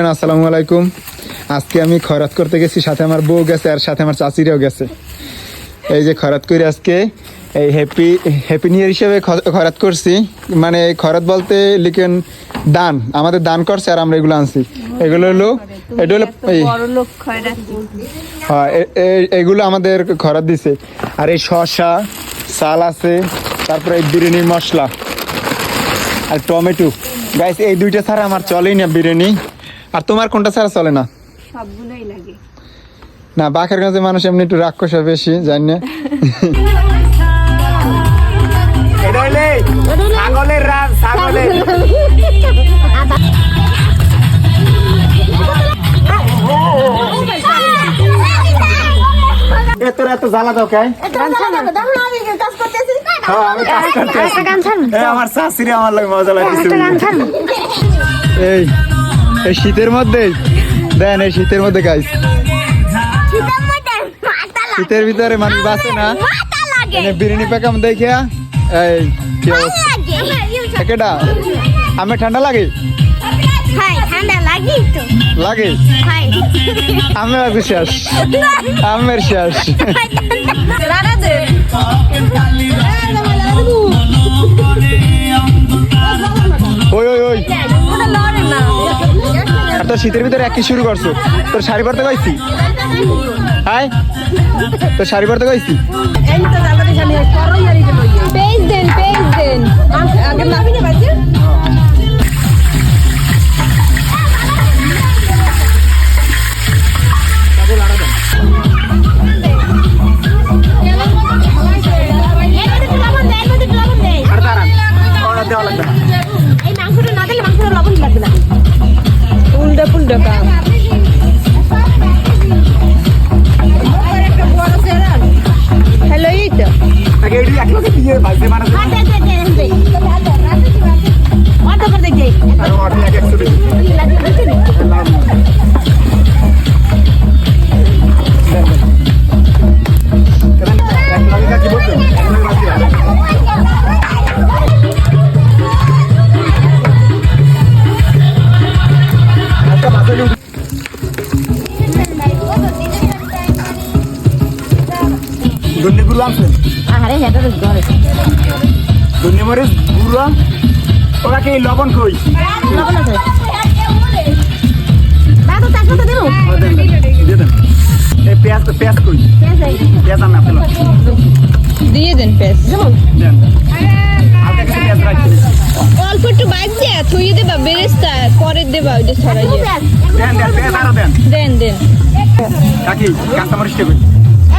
আসসালামু আলাইকুম। আজকে আমি খয়রাত করতে গেছি সাথে আমার বউ গেছে আর সাথে আমার চাচিরাও গেছে। এই যে খয়রাত করে আজকে এই হ্যাপি হ্যাপি নিউ ইয়ার হিসেবে খ- করছি। মানে খয়রাত বলতে লিখেন দান। আমাদের দান করছে আর আমরা এগুলো আনছি। এগুলো হলো এটা হলো হ্যাঁ, এগুলো আমাদের খরাত দিছে। আর এই শসা চাল আছে তারপরে এই বিরিয়ানির মশলা। আর টমেটো। গাইস এই দুইটা ছাড়া আমার চলেই না বিরিয়ানি। আর তোমার কোনটা ছাড়া চলে না? সবগুলোই লাগে। না বাখের কাছে মানুষ এমনি একটু রাক্ষস বেশি জানি না। ছাগলের রান ছাগলের। এত এত জ্বালা দাও কে? হ্যাঁ আমার শাশুড়ি আমার লাগে মজা এই এই শীতের মধ্যে? দেন এই শীতের মধ্যে গাইস শীতের ভিতরে মানুষ বাঁচে না? বিরিয়ানি প্যাকাম দেখিয়া, এই, কি অবস্থা? আমি ঠান্ডা লাগে? লাগে? আমি আগে শেষ। আমের শেষ। ওই ওই ওই। তোর শীতের ভিতরে একই শুরু করছ। তোর শাড়ি পরতে গাইছি হাই তোর শাড়ি পরতে গাইছি পেজ দেন পেজ দেন। আগে মাপি না বাজে উল্টা এটি এক লগে দুর্নি গুরু আনছেন আরে হেটা ঘরে। দুর্নি মরিচ গুরু ওরা কি লবণ কই লবণ আছে? দিয়ে দেন। এই পেঁয়াজ তো পেঁয়াজ কই পেঁয়াজ আনা ফেলো দিয়ে দেন অল্প একটু বাইক দিয়ে থুয়ে দেবা বেরেস্তা পরে দেবা ওই যে দেন দেন দেন। দেন দেন। কাকি কাঁচা মরিচটা কই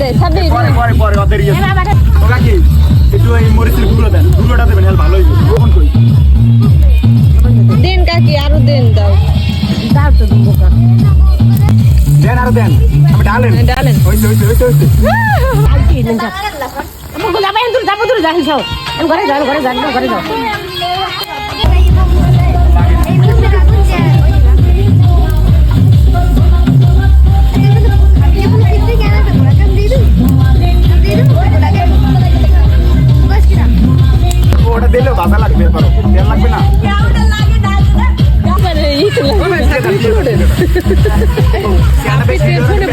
দে সাবি পরে পরে পরে ওদের ইয়ে ও কাকি একটু এই মরিচের গুঁড়ো দেন গুঁড়োটা দেবেন হেল ভালো কখন কই দেন কাকি আরও দেন দাও দাও তো দিব দেন আরও দেন আমি ডালেন হ্যাঁ, দূর যাব দূর যাই যাও ঘরে যাও ঘরে যাও ঘরে যাও Bitte,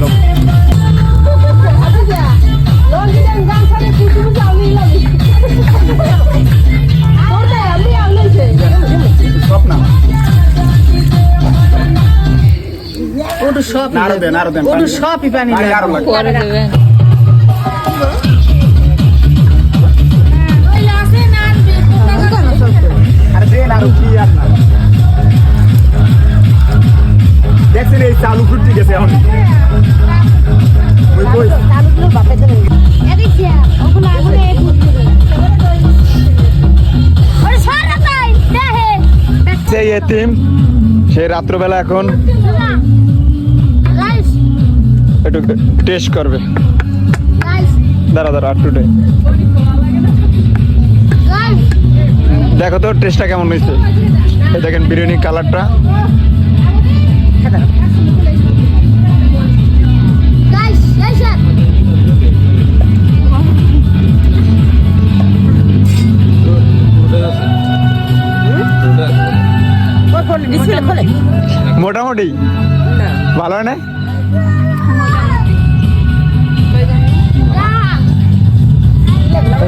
লোক সব। না ওটু সব না, আরও দেন আরও দেন ওটু সবই পানি পানি আরও লাগবে। পরে দেবেন। এতিম সে রাত্রবেলা এখন একটু টেস্ট করবে। দাঁড়া দাঁড়া, আর টুডে দেখো তো টেস্টটা কেমন হয়েছে? দেখেন, বিরিয়ানির কালারটা মোটামুটি। ভালো হয় না?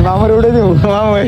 মামার উঠে দিব মামা